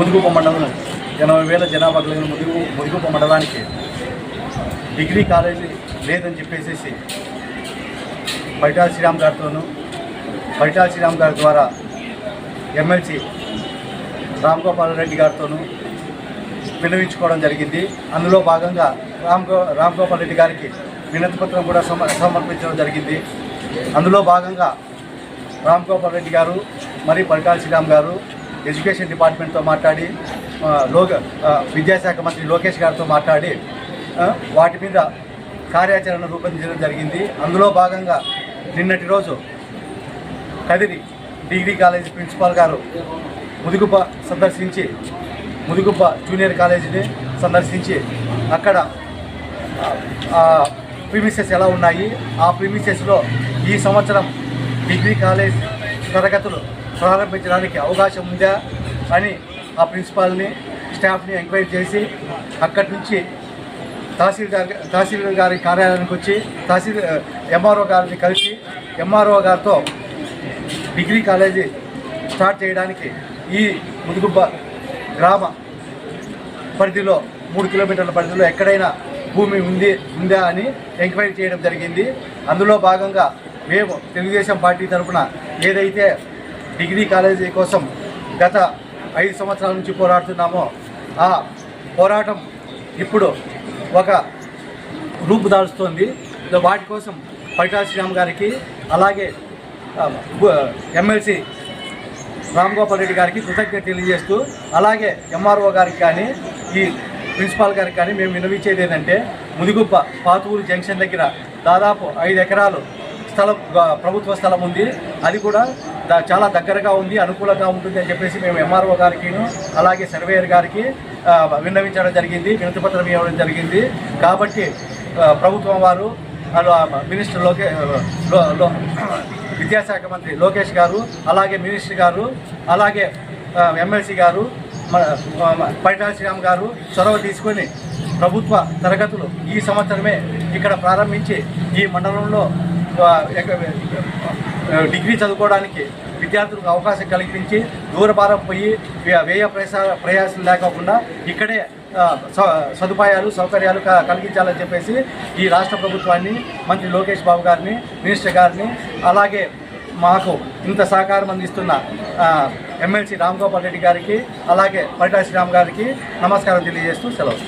ఎనభై వేల జనాభా కలిగిన ముదుగు ముదుగుప మండలానికి డిగ్రీ కాలేజీ లేదని చెప్పేసి బైటాల్ శ్రీరామ్ గారితోనూ బైటాల్ శ్రీరామ్ గారి ద్వారా ఎమ్మెల్సీ రామ్ గోపాల్ రెడ్డి గారితోనూ విన్నవించుకోవడం జరిగింది. అందులో భాగంగా రామ్ గో రామ్ గోపాల్ రెడ్డి గారికి వినతి పత్రం కూడా సమ సమర్పించడం జరిగింది. అందులో భాగంగా రామ్ గోపాల్ రెడ్డి గారు మరి పరిటాల శ్రీరామ్ గారు ఎడ్యుకేషన్ డిపార్ట్మెంట్తో మాట్లాడి లోక విద్యాశాఖ మంత్రి లోకేష్ గారితో మాట్లాడి వాటి మీద కార్యాచరణ రూపొందించడం జరిగింది. అందులో భాగంగా నిన్నటి రోజు కదిరి డిగ్రీ కాలేజీ ప్రిన్సిపాల్ గారు ముదుగుప్ప సందర్శించి ముదుగుప్ప జూనియర్ కాలేజీని సందర్శించి అక్కడ ప్రిమిసెస్ ఎలా ఉన్నాయి? ఆ ప్రిమిసెస్లో ఈ సంవత్సరం డిగ్రీ కాలేజ్ తరగతులు ప్రారంభించడానికి అవకాశం ఉందా అని ఆ ప్రిన్సిపాల్ని స్టాఫ్ని ఎంక్వైరీ చేసి అక్కడి నుంచి తహసీల్దార్ తహసీల్దార్ గారి కార్యాలయానికి వచ్చి తహసీల్ ఎంఆర్ఓ గారిని కలిసి ఎంఆర్ఓ గారితో డిగ్రీ కాలేజీ స్టార్ట్ చేయడానికి ఈ ముదుగుబ్బ గ్రామ పరిధిలో మూడు కిలోమీటర్ల పరిధిలో ఎక్కడైనా భూమి ఉంది ఉందా అని ఎంక్వైరీ చేయడం జరిగింది. అందులో భాగంగా మేము తెలుగుదేశం పార్టీ తరఫున ఏదైతే డిగ్రీ కాలేజీ కోసం గత ఐదు సంవత్సరాల నుంచి పోరాడుతున్నామో ఆ పోరాటం ఇప్పుడు ఒక రూపు దాల్చుతోంది. వాటి కోసం పరిటాల శ్రీరామ్ గారికి అలాగే ఎమ్మెల్సీ రామ్ గోపాల్ రెడ్డి గారికి కృతజ్ఞత తెలియజేస్తూ అలాగే ఎంఆర్ఓ గారికి కానీ ఈ ప్రిన్సిపాల్ గారికి కానీ మేము వినవించేది ఏంటంటే ముదిగుప్ప పాతూరు జంక్షన్ దగ్గర దాదాపు ఐదు ఎకరాలు స్థలం ప్రభుత్వ స్థలం ఉంది. అది కూడా చాలా దగ్గరగా ఉంది అనుకూలంగా ఉంటుంది అని చెప్పేసి మేము ఎంఆర్ఓ గారికి అలాగే సర్వేయర్ గారికి విన్నవించడం జరిగింది వినతిపత్రం ఇవ్వడం జరిగింది. కాబట్టి ప్రభుత్వం వారు మినిస్టర్ లోకే విద్యాశాఖ మంత్రి లోకేష్ గారు అలాగే మినిస్టర్ గారు అలాగే ఎమ్మెల్సీ గారు మన పరిటాల శ్రీరామ్ గారు చొరవ తీసుకొని ప్రభుత్వ తరగతులు ఈ సంవత్సరమే ఇక్కడ ప్రారంభించి ఈ మండలంలో డిగ్రీ చదువుకోవడానికి విద్యార్థులకు అవకాశం కల్పించి దూరభారం పోయి వ్యయ ప్రయాస ప్రయాసం లేకోకుండా ఇక్కడే స- సదుపాయాలు సౌకర్యాలు క- కలిగించాలని చెప్పేసి ఈ రాష్ట్ర ప్రభుత్వాన్ని మంత్రి లోకేష్ బాబు గారిని మినిస్టర్ గారిని అలాగే మాకు ఇంత సహకారం అందిస్తున్న ఎమ్మెల్సీ రామ్ గోపాల్ రెడ్డి గారికి అలాగే పరిటా శ్రీరామ్ గారికి నమస్కారం తెలియజేస్తూ సెలవు.